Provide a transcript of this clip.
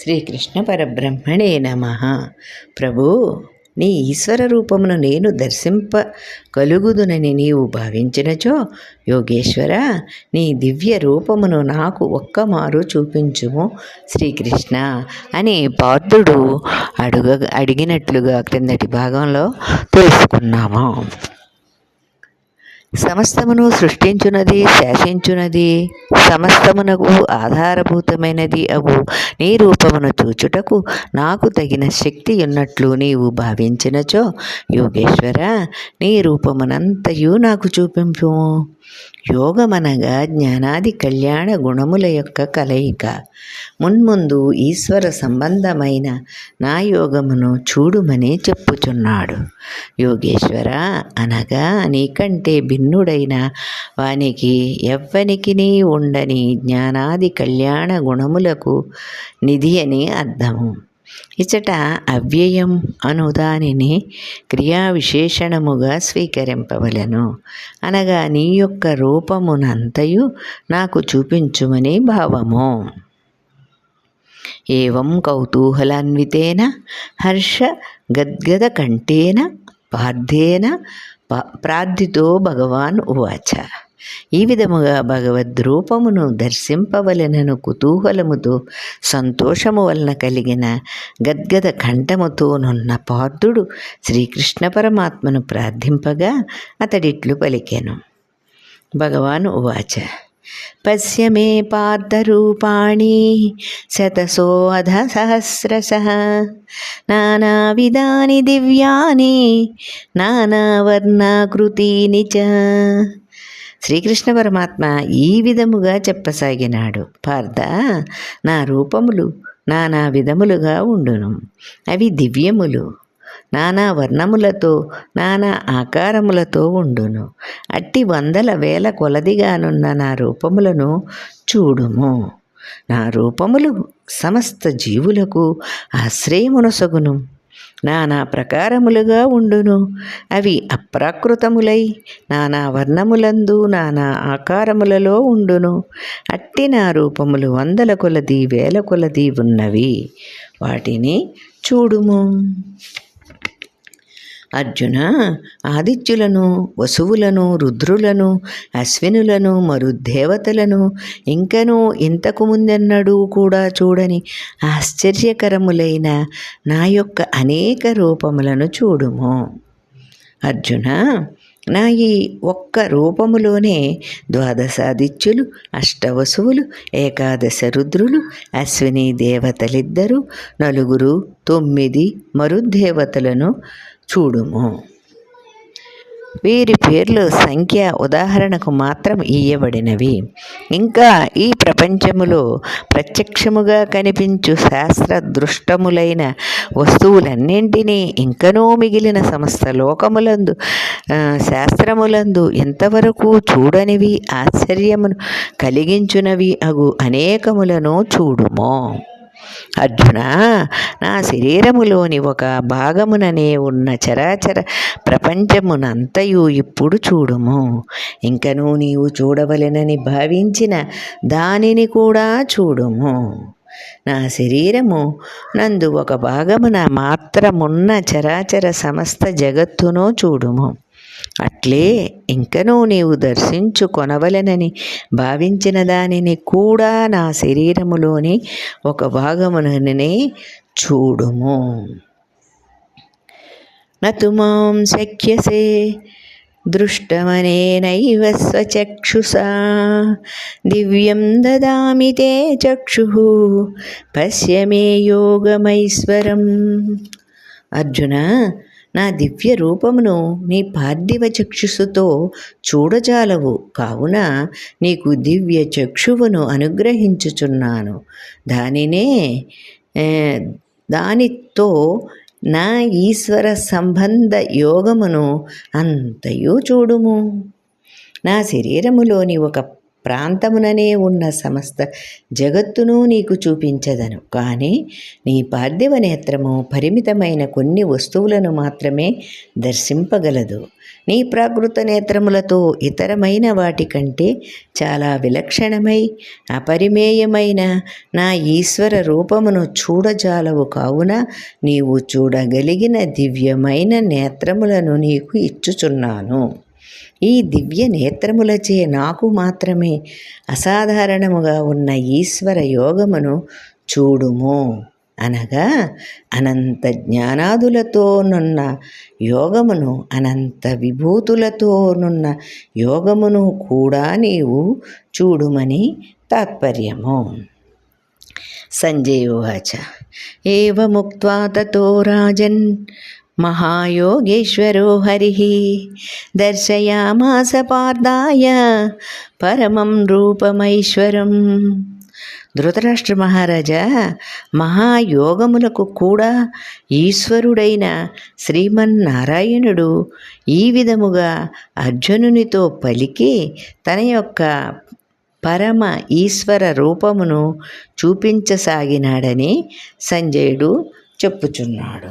శ్రీకృష్ణ పరబ్రహ్మణే నమ. ప్రభు నీ ఈశ్వర రూపమును నేను దర్శింప కలుగుదునని నీవు భావించినచో యోగేశ్వర నీ దివ్య రూపమును నాకు ఒక్క మారు చూపించుము శ్రీకృష్ణ అని పార్థుడు అడుగ అడిగినట్లుగా క్రిందటి భాగంలో తెలుసుకున్నాము. సమస్తమును సృష్టించున్నది శాసించున్నది సమస్తమునకు ఆధారభూతమైనది అగు నీ రూపమును చూచుటకు నాకు తగిన శక్తి ఉన్నట్లు నీవు భావించినచో యోగేశ్వర నీ రూపమునంతయు నాకు చూపింపు. యోగమనగా జ్ఞానాది కళ్యాణ గుణముల యొక్క కలయిక. మున్ముందు ఈశ్వర సంబంధమైన నా యోగమును చూడుమని చెప్పుచున్నాడు. యోగేశ్వర అనగా నీకంటే భిన్నుడైన వానికి ఎవ్వనికి ఉండని జ్ఞానాది కళ్యాణ గుణములకు నిధి అని అర్థము. ఇచట అవ్యయం అను దానిని క్రియా విశేషణముగా స్వీకరింపవలను. అనగా నీ యొక్క రూపమునంతయు నాకు చూపించుమని భావము. ఏం కౌతూహలాన్వితేన హర్ష గద్గద కంఠేన పార్థేన ప్రార్థితో భగవాన్ ఉవాచ. ఈ విధముగా భగవద్రూపమును దర్శింపవలెనను కుతూహలముతో సంతోషము వలన కలిగిన గద్గద కంఠముతోనున్న పార్థుడు శ్రీకృష్ణ పరమాత్మను ప్రార్థింపగా అతడిట్లు పలికెను. భగవాన్ ఉవాచ పశ్య మే పార్థరూపాణి శతసో అధ సహస్రశ. నానావిధాని దివ్యాని నానావర్ణాకృతీని చ. శ్రీకృష్ణ పరమాత్మ ఈ విధముగా చెప్పసాగినాడు. పార్థ నా రూపములు నానా విధములుగా ఉండును. అవి దివ్యములు. నానా వర్ణములతో నానా ఆకారములతో ఉండును. అట్టి వందల వేల కొలదిగానున్న నా రూపములను చూడుము. నా రూపములు సమస్త జీవులకు ఆశ్రయమునసగును. నానా ప్రకారములుగా ఉండును. అవి అప్రాకృతములై నానా వర్ణములందు నానా ఆకారములలో ఉండును. అట్టి నా రూపములు వందల కొలది వేల కొలది ఉన్నవి. వాటిని చూడుము. అర్జున ఆదిత్యులను వసువులను రుద్రులను అశ్వినులను మరుదేవతలను ఇంకనూ ఇంతకు ముందెన్నడూ కూడా చూడని ఆశ్చర్యకరములైన నా యొక్క అనేక రూపములను చూడుము. అర్జున నా ఈ ఒక్క రూపములోనే ద్వాదశాదిత్యులు అష్టవసువులు ఏకాదశ రుద్రులు అశ్విని దేవతలిద్దరూ నలుగురు తొమ్మిది మరుదేవతలను చూడుము. వీరి పేర్లు సంఖ్య ఉదాహరణకు మాత్రం ఇయ్యబడినవి. ఇంకా ఈ ప్రపంచములో ప్రత్యక్షముగా కనిపించు శాస్త్ర దృష్టములైన వస్తువులన్నింటినీ ఇంకనూ మిగిలిన సమస్త లోకములందు శాస్త్రములందు ఎంతవరకు చూడనివి ఆశ్చర్యమును కలిగించునవి అగు అనేకములను చూడుమో. అర్జున నా శరీరములోని ఒక భాగముననే ఉన్న చరాచర ప్రపంచమునంతయు ఇప్పుడు చూడుము. ఇంకనూ నీవు చూడవలెనని భావించిన దానిని కూడా చూడుము. నా శరీరము నందు ఒక భాగమున మాత్రమున్న చరాచర సమస్త జగత్తును చూడుము. అట్లే ఇంకనూ నీవు దర్శించు కొనవలెనని భావించిన దానిని కూడా నా శరీరములోని ఒక భాగముననే చూడుము. నతు మాం శక్యసే దృష్టమనేనైవ స్వచక్షుషా దివ్యం దదామి తే చక్షు పశ్యమే యోగమైశ్వరం. అర్జున నా దివ్య రూపమును నీ పార్థివ చక్షుసుతో చూడజాలవు. కావున నీకు దివ్య చక్షువును అనుగ్రహించుచున్నాను. దానినే దానితో నా ఈశ్వర సంబంధ యోగమును అంతయు చూడుము. నా శరీరములోని ఒక ప్రాంతముననే ఉన్న సమస్త జగత్తును నీకు చూపించదను. కానీ నీ పార్థివ నేత్రము పరిమితమైన కొన్ని వస్తువులను మాత్రమే దర్శింపగలదు. నీ ప్రాకృత నేత్రములతో ఇతరమైన వాటి కంటే చాలా విలక్షణమై అపరిమేయమైన నా ఈశ్వర రూపమును చూడజాలవు కావున నీవు చూడగలిగిన దివ్యమైన నేత్రములను నీకు ఇచ్చుచున్నాను. ఈ దివ్య నేత్రములచే నాకు మాత్రమే అసాధారణముగా ఉన్న ఈశ్వర యోగమును చూడుము. అనగా అనంత జ్ఞానాదులతోనున్న యోగమును అనంత విభూతులతోనున్న యోగమును కూడా నీవు చూడుమని తాత్పర్యము. సంజయోవాచ ఏవముక్త్వా తతో రాజన్? మహాయోగేశ్వరో హరి. దర్శయామాస పార్థాయ పరమం రూపమైశ్వరం. ధృతరాష్ట్ర మహారాజా మహాయోగములకు కూడా ఈశ్వరుడైన శ్రీమన్నారాయణుడు ఈ విధముగా అర్జునునితో పలికి తన యొక్క పరమ ఈశ్వర రూపమును చూపించసాగినాడని సంజయుడు చెప్పుచున్నాడు.